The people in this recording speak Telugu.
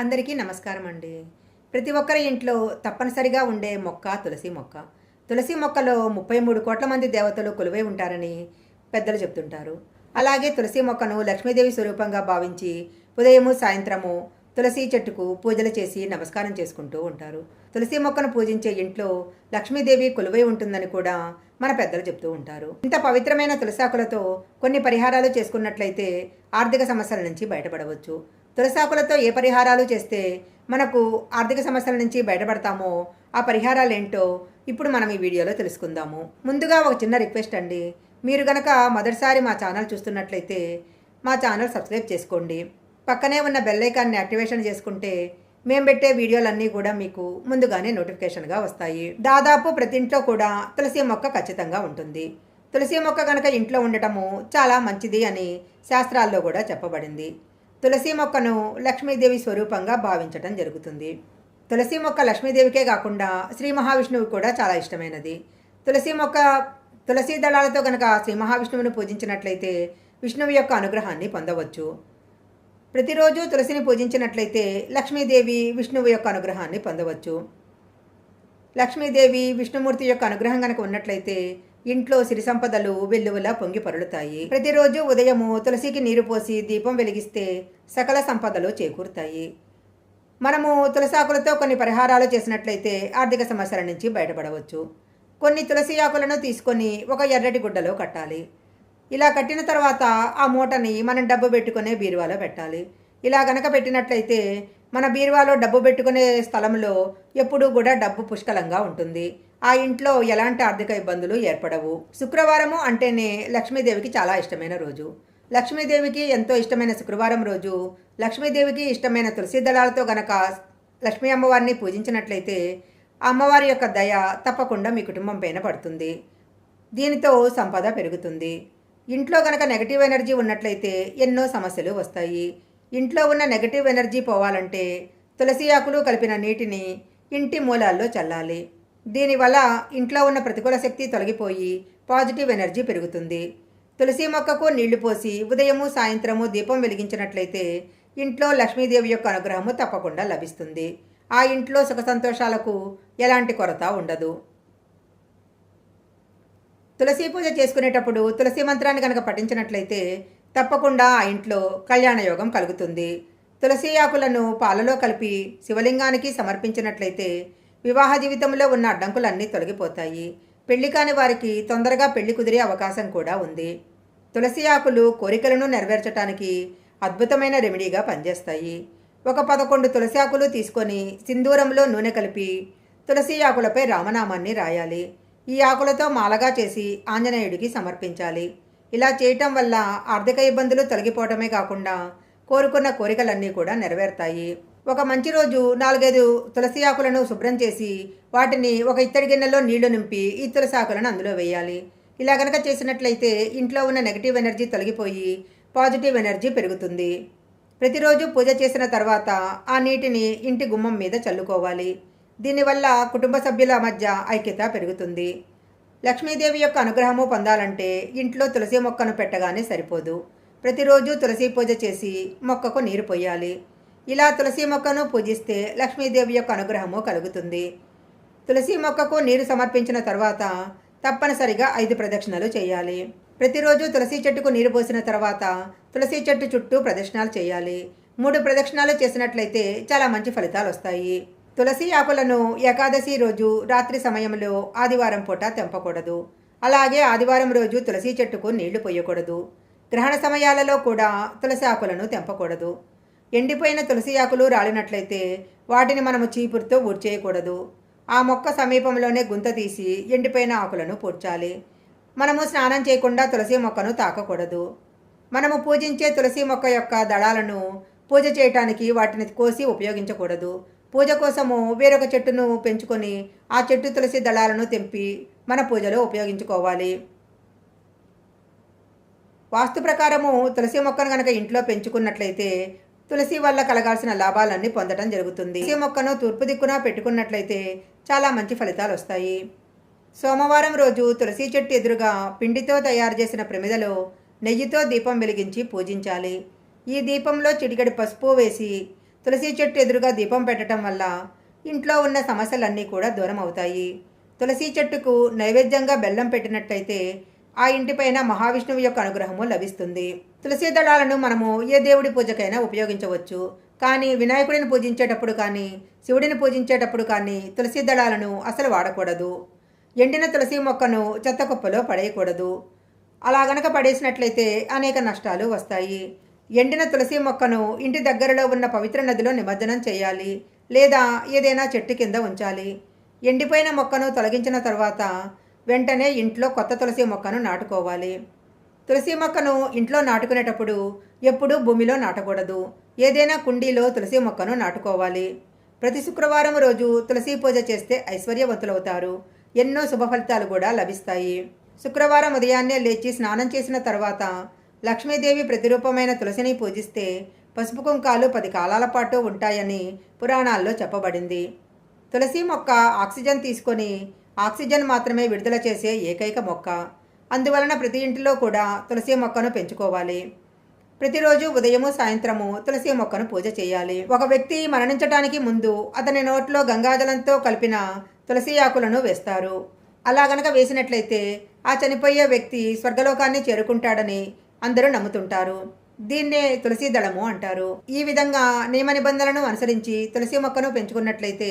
అందరికీ నమస్కారం అండి ప్రతి ఒక్కరి ఇంట్లో తప్పనిసరిగా ఉండే మొక్క తులసి మొక్క. తులసి మొక్కలో ముప్పై మూడు కోట్ల మంది దేవతలు కొలువై ఉంటారని పెద్దలు చెప్తుంటారు. అలాగే తులసి మొక్కను లక్ష్మీదేవి స్వరూపంగా భావించి ఉదయము సాయంత్రము తులసి చెట్టుకు పూజలు చేసి నమస్కారం చేసుకుంటూ ఉంటారు. తులసి మొక్కను పూజించే ఇంట్లో లక్ష్మీదేవి కొలువై ఉంటుందని కూడా మన పెద్దలు చెప్తూ ఉంటారు. ఇంత పవిత్రమైన తులసాకులతో కొన్ని పరిహారాలు చేసుకున్నట్లయితే ఆర్థిక సమస్యల నుంచి బయటపడవచ్చు. తులసాకులతో ఏ పరిహారాలు చేస్తే మనకు ఆర్థిక సమస్యల నుంచి బయటపడతామో ఆ పరిహారాలు ఏంటో ఇప్పుడు మనం ఈ వీడియోలో తెలుసుకుందాము. ముందుగా ఒక చిన్న రిక్వెస్ట్ అండి. మీరు గనక మొదటిసారి మా ఛానల్ చూస్తున్నట్లయితే మా ఛానల్ సబ్స్క్రైబ్ చేసుకోండి. పక్కనే ఉన్న బెల్ ఐకాన్ని యాక్టివేషన్ చేసుకుంటే మేము పెట్టే వీడియోలన్నీ కూడా మీకు ముందుగానే నోటిఫికేషన్గా వస్తాయి. దాదాపు ప్రతి ఇంట్లో కూడా తులసి మొక్క ఖచ్చితంగా ఉంటుంది. తులసి మొక్క కనుక ఇంట్లో ఉండటము చాలా మంచిది అని శాస్త్రాల్లో కూడా చెప్పబడింది. తులసి మొక్కను లక్ష్మీదేవి స్వరూపంగా భావించటం జరుగుతుంది. తులసి మొక్క లక్ష్మీదేవికే కాకుండా శ్రీ మహావిష్ణువు కూడా చాలా ఇష్టమైనది. తులసి మొక్క తులసి దళాలతో గనక శ్రీ మహావిష్ణువుని పూజించినట్లయితే విష్ణువు యొక్క అనుగ్రహాన్ని పొందవచ్చు. ప్రతిరోజు తులసిని పూజించినట్లయితే లక్ష్మీదేవి విష్ణువు యొక్క అనుగ్రహాన్ని పొందవచ్చు. లక్ష్మీదేవి విష్ణుమూర్తి యొక్క అనుగ్రహం కనుక ఉన్నట్లయితే ఇంట్లో సిరి సంపదలు వెల్లువలా పొంగి పరులుతాయి. ప్రతిరోజు ఉదయము తులసికి నీరు పోసి దీపం వెలిగిస్తే సకల సంపదలు చేకూరుతాయి. మనము తులసాకులతో కొన్ని పరిహారాలు చేసినట్లయితే ఆర్థిక సమస్యల నుంచి బయటపడవచ్చు. కొన్ని తులసి ఆకులను తీసుకొని ఒక ఎర్రటి గుడ్డలో కట్టాలి. ఇలా కట్టిన తర్వాత ఆ మూటని మనం డబ్బు పెట్టుకునే బీరువాలో పెట్టాలి. ఇలా గనక పెట్టినట్లయితే మన బీరువాలో డబ్బు పెట్టుకునే స్థలంలో ఎప్పుడూ కూడా డబ్బు పుష్కలంగా ఉంటుంది. ఆ ఇంట్లో ఎలాంటి ఆర్థిక ఇబ్బందులు ఏర్పడవు. శుక్రవారము అంటేనే లక్ష్మీదేవికి చాలా ఇష్టమైన రోజు. లక్ష్మీదేవికి ఎంతో ఇష్టమైన శుక్రవారం రోజు లక్ష్మీదేవికి ఇష్టమైన తులసి దళాలతో గనక లక్ష్మీ అమ్మవారిని పూజించినట్లయితే ఆ అమ్మవారి యొక్క దయ తప్పకుండా మీ కుటుంబం పైన పడుతుంది. దీనితో సంపద పెరుగుతుంది. ఇంట్లో గనక నెగటివ్ ఎనర్జీ ఉన్నట్లయితే ఎన్నో సమస్యలు వస్తాయి. ఇంట్లో ఉన్న నెగటివ్ ఎనర్జీ పోవాలంటే తులసి ఆకులు కలిపిన నీటిని ఇంటి మూలాల్లో చల్లాలి. దీనివల్ల ఇంట్లో ఉన్న ప్రతికూల శక్తి తొలగిపోయి పాజిటివ్ ఎనర్జీ పెరుగుతుంది. తులసి మొక్కకు నీళ్ళు పోసి ఉదయము సాయంత్రము దీపం వెలిగించినట్లయితే ఇంట్లో లక్ష్మీదేవి యొక్క అనుగ్రహము తప్పకుండా లభిస్తుంది. ఆ ఇంట్లో సుఖ సంతోషాలకు ఎలాంటి కొరత ఉండదు. తులసి పూజ చేసుకునేటప్పుడు తులసి మంత్రాన్ని కనుక పఠించినట్లయితే తప్పకుండా ఆ ఇంట్లో కళ్యాణ యోగం కలుగుతుంది. తులసి ఆకులను పాలలో కలిపి శివలింగానికి సమర్పించినట్లయితే వివాహ జీవితంలో ఉన్న అడ్డంకులన్నీ తొలగిపోతాయి. పెళ్ళి కాని వారికి తొందరగా పెళ్ళి కుదిరే అవకాశం కూడా ఉంది. తులసి ఆకులు కోరికలను నెరవేర్చడానికి అద్భుతమైన రెమెడీగా పనిచేస్తాయి. ఒక పదకొండు తులసి ఆకులు తీసుకొని సింధూరంలో నూనె కలిపి తులసి ఆకులపై రామనామాన్ని రాయాలి. ఈ ఆకులతో మాలగా చేసి ఆంజనేయుడికి సమర్పించాలి. ఇలా చేయటం వల్ల ఆర్థిక ఇబ్బందులు తొలగిపోవటమే కాకుండా కోరుకున్న కోరికలన్నీ కూడా నెరవేరుతాయి. ఒక మంచి రోజు నాలుగైదు తులసి ఆకులను శుభ్రం చేసి వాటిని ఒక ఇత్తడి గిన్నెలో నీళ్ళు నింపి ఈ తులసి ఆకులను అందులో వేయాలి. ఇలా కనుక చేసినట్లయితే ఇంట్లో ఉన్న నెగిటివ్ ఎనర్జీ తొలగిపోయి పాజిటివ్ ఎనర్జీ పెరుగుతుంది. ప్రతిరోజు పూజ చేసిన తర్వాత ఆ నీటిని ఇంటి గుమ్మం మీద చల్లుకోవాలి. దీనివల్ల కుటుంబ సభ్యుల మధ్య ఐక్యత పెరుగుతుంది. లక్ష్మీదేవి యొక్క అనుగ్రహము పొందాలంటే ఇంట్లో తులసి మొక్కను పెట్టగానే సరిపోదు. ప్రతిరోజు తులసి పూజ చేసి మొక్కకు నీరు పోయాలి. ఇలా తులసి మొక్కను పూజిస్తే లక్ష్మీదేవి యొక్క అనుగ్రహము కలుగుతుంది. తులసి మొక్కకు నీరు సమర్పించిన తర్వాత తప్పనిసరిగా ఐదు ప్రదక్షిణలు చేయాలి. ప్రతిరోజు తులసి చెట్టుకు నీరు పోసిన తర్వాత తులసి చెట్టు చుట్టూ ప్రదక్షిణాలు చేయాలి. మూడు ప్రదక్షిణాలు చేసినట్లయితే చాలా మంచి ఫలితాలు వస్తాయి. తులసి ఆకులను ఏకాదశి రోజు రాత్రి సమయంలో ఆదివారం పూట తెంపకూడదు. అలాగే ఆదివారం రోజు తులసి చెట్టుకు నీళ్ళు పోయకూడదు. గ్రహణ సమయాలలో కూడా తులసి ఆకులను తెంపకూడదు. ఎండిపోయిన తులసి ఆకులు రాలినట్లయితే వాటిని మనము చీపురుతో ఊడ్చేయకూడదు ఆ మొక్క సమీపంలోనే గుంత తీసి ఎండిపోయిన ఆకులను పూడ్చాలి. మనము స్నానం చేయకుండా తులసి మొక్కను తాకకూడదు. మనము పూజించే తులసి మొక్క యొక్క దళాలను పూజ చేయటానికి వాటిని కోసి ఉపయోగించకూడదు. పూజ కోసము వేరొక చెట్టును పెంచుకొని ఆ చెట్టు తులసి దళాలను తెంపి మన పూజలో ఉపయోగించుకోవాలి. వాస్తు ప్రకారము తులసి మొక్కను కనుక ఇంట్లో పెంచుకున్నట్లయితే తులసి వల్ల కలగాల్సిన లాభాలన్నీ పొందడం జరుగుతుంది. తులసి మొక్కను తూర్పు దిక్కున పెట్టుకున్నట్లయితే చాలా మంచి ఫలితాలు వస్తాయి. సోమవారం రోజు తులసి చెట్టు ఎదురుగా పిండితో తయారు చేసిన ప్రమిదలో నెయ్యితో దీపం వెలిగించి పూజించాలి. ఈ దీపంలో చిటికెడు పసుపు వేసి తులసి చెట్టు ఎదురుగా దీపం పెట్టడం వల్ల ఇంట్లో ఉన్న సమస్యలన్నీ కూడా దూరం అవుతాయి తులసి చెట్టుకు నైవేద్యంగా బెల్లం పెట్టినట్లయితే ఆ ఇంటిపైన మహావిష్ణువు యొక్క అనుగ్రహము లభిస్తుంది. తులసి దళాలను మనము ఏ దేవుడి పూజకైనా ఉపయోగించవచ్చు. కానీ వినాయకుడిని పూజించేటప్పుడు కానీ శివుడిని పూజించేటప్పుడు కానీ తులసి దళాలను అసలు వాడకూడదు. ఎండిన తులసి మొక్కను చెత్త కుప్పలో పడేయకూడదు. అలా గనక పడేసినట్లయితే అనేక నష్టాలు వస్తాయి. ఎండిన తులసి మొక్కను ఇంటి దగ్గరలో ఉన్న పవిత్ర నదిలో నిమజ్జనం చేయాలి లేదా ఏదైనా చెట్టు కింద ఉంచాలి. ఎండిపోయిన మొక్కను తొలగించిన తర్వాత వెంటనే ఇంట్లో కొత్త తులసి మొక్కను నాటుకోవాలి. తులసి మొక్కను ఇంట్లో నాటుకునేటప్పుడు ఎప్పుడూ భూమిలో నాటకూడదు. ఏదైనా కుండీలో తులసి మొక్కను నాటుకోవాలి. ప్రతి శుక్రవారం రోజు తులసి పూజ చేస్తే ఐశ్వర్యవంతులవుతారు. ఎన్నో శుభ ఫలితాలు కూడా లభిస్తాయి. శుక్రవారం ఉదయాన్నే లేచి స్నానం చేసిన తర్వాత లక్ష్మీదేవి ప్రతిరూపమైన తులసిని పూజిస్తే పసుపు కుంకాలు పది కాలాల పాటు ఉంటాయని పురాణాల్లో చెప్పబడింది. తులసి మొక్క ఆక్సిజన్ తీసుకొని ఆక్సిజన్ మాత్రమే విడుదల చేసే ఏకైక మొక్క. అందువలన ప్రతి ఇంటిలో కూడా తులసి మొక్కను పెంచుకోవాలి. ప్రతిరోజు ఉదయము సాయంత్రము తులసి మొక్కను పూజ చేయాలి. ఒక వ్యక్తి మరణించటానికి ముందు అతని నోట్లో గంగాజలంతో కలిపిన తులసి ఆకులను వేస్తారు. అలా గనక వేసినట్లయితే ఆ చనిపోయే వ్యక్తి స్వర్గలోకాన్ని చేరుకుంటాడని అందరూ నమ్ముతుంటారు. దీన్నే తులసి దళము అంటారు. ఈ విధంగా నియమ నిబంధనలను అనుసరించి తులసి మొక్కను పెంచుకున్నట్లయితే